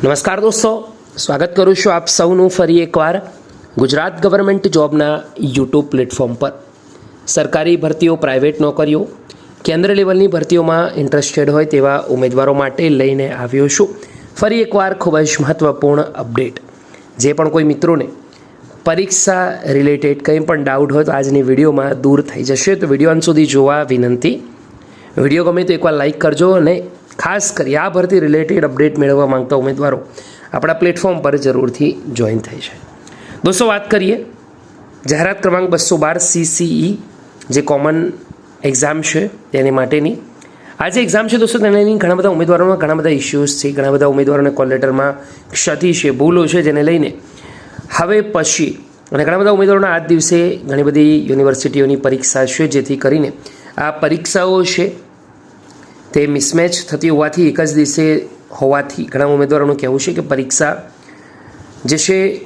નમસ્કાર દોસ્તો, સ્વાગત કરું છું આપ સૌનું ફરી એકવાર ગુજરાત ગવર્મેન્ટ જોબના યુટ્યુબ પ્લેટફોર્મ પર. સરકારી ભરતીઓ પ્રાઇવેટ નોકરીઓ, કેન્દ્ર લેવલની ભરતીઓમાં ઇન્ટરેસ્ટેડ હોય તેવા ઉમેદવારો માટે લઈને આવ્યો છું. ફરી એકવાર ખૂબ જ મહત્ત્વપૂર્ણ અપડેટ જે પણ કોઈ મિત્રોને પરીક્ષા રિલેટેડ કંઈ પણ ડાઉટ હોય તો આજની વિડીયોમાં દૂર થઈ જશે. તો વીડિયો અંત સુધી જોવા વિનંતી. વીડિયો ગમે તો એકવાર લાઇક કરજો અને ખાસ કરી આ ભરતી રિલેટેડ અપડેટ મેળવવા માંગતા ઉમેદવારો આપણા પ્લેટફોર્મ પર જરૂરથી જોઈન થઈ છે. દોસ્તો, વાત કરીએ. જાહેરાત ક્રમાંક બસો બાર સીસીઈ જે કોમન એક્ઝામ છે તેની માટેની. આ જે એક્ઝામ છે દોસ્તો, તેની ઘણા બધા ઉમેદવારોમાં ઘણા બધા ઇસ્યુઝ છે. ઘણા બધા ઉમેદવારોને કોલ લેટરમાં ક્ષતિ છે, ભૂલો છે જેને લઈને. હવે પછી, અને ઘણા બધા ઉમેદવારોના આ દિવસે ઘણી બધી યુનિવર્સિટીઓની પરીક્ષા છે, જેથી કરીને આ પરીક્ષાઓ છે તે મિસમેચ થતી હોવાથી એક જ દિવસે હોવાથી ઘણા ઉમેદવારોનું કહેવું છે કે પરીક્ષા જે છે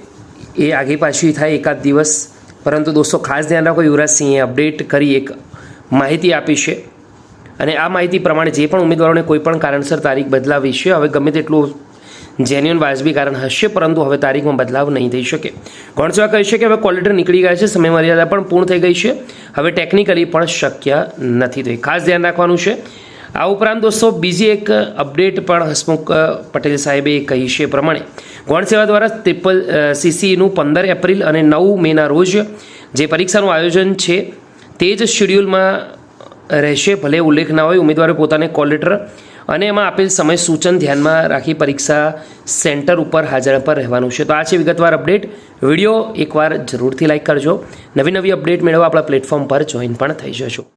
એ આગે પાછી થાય એકાદ દિવસ. પરંતુ દોસ્તો, ખાસ ધ્યાન રાખો યુવરાજસિંહે અપડેટ કરી એક માહિતી આપી છે. અને આ માહિતી પ્રમાણે જે પણ ઉમેદવારોને કોઈપણ કારણસર તારીખ બદલાવી છે, હવે ગમે તેટલું જેન્યુઅન વાજબી કારણ હશે, પરંતુ હવે તારીખમાં બદલાવ નહીં થઈ શકે. ગણસેવા કહે છે કે હવે કોલ નીકળી ગયા છે સમય મર્યાદા પણ પૂર્ણ થઈ ગઈ છે. હવે ટેકનિકલી પણ શક્ય નથી. થઈ ખાસ ધ્યાન રાખવાનું છે. આ ઉપરાંત દોસ્તો, બીજી એક અપડેટ પણ હસમુખ પટેલ સાહેબે કહી છે પ્રમાણે. ગૌણ સેવા દ્વારા ટ્રિપલ સીસીનું પંદર એપ્રિલ અને નવ મેના રોજ જે પરીક્ષાનું આયોજન છે, તે જ શેડ્યુલમાં રહેશે. ભલે ઉલ્લેખ ના હોય, ઉમેદવારે પોતાને કોલ લેટર અને એમાં આપેલ સમય સૂચન ધ્યાનમાં રાખી પરીક્ષા સેન્ટર ઉપર હાજર પર રહેવાનું છે. તો આ છે વિગતવાર અપડેટ. વીડિયો એકવાર જરૂરથી લાઇક કરજો. નવી નવી અપડેટ મેળવવા આપણા પ્લેટફોર્મ પર જોઈન પણ થઈ જશો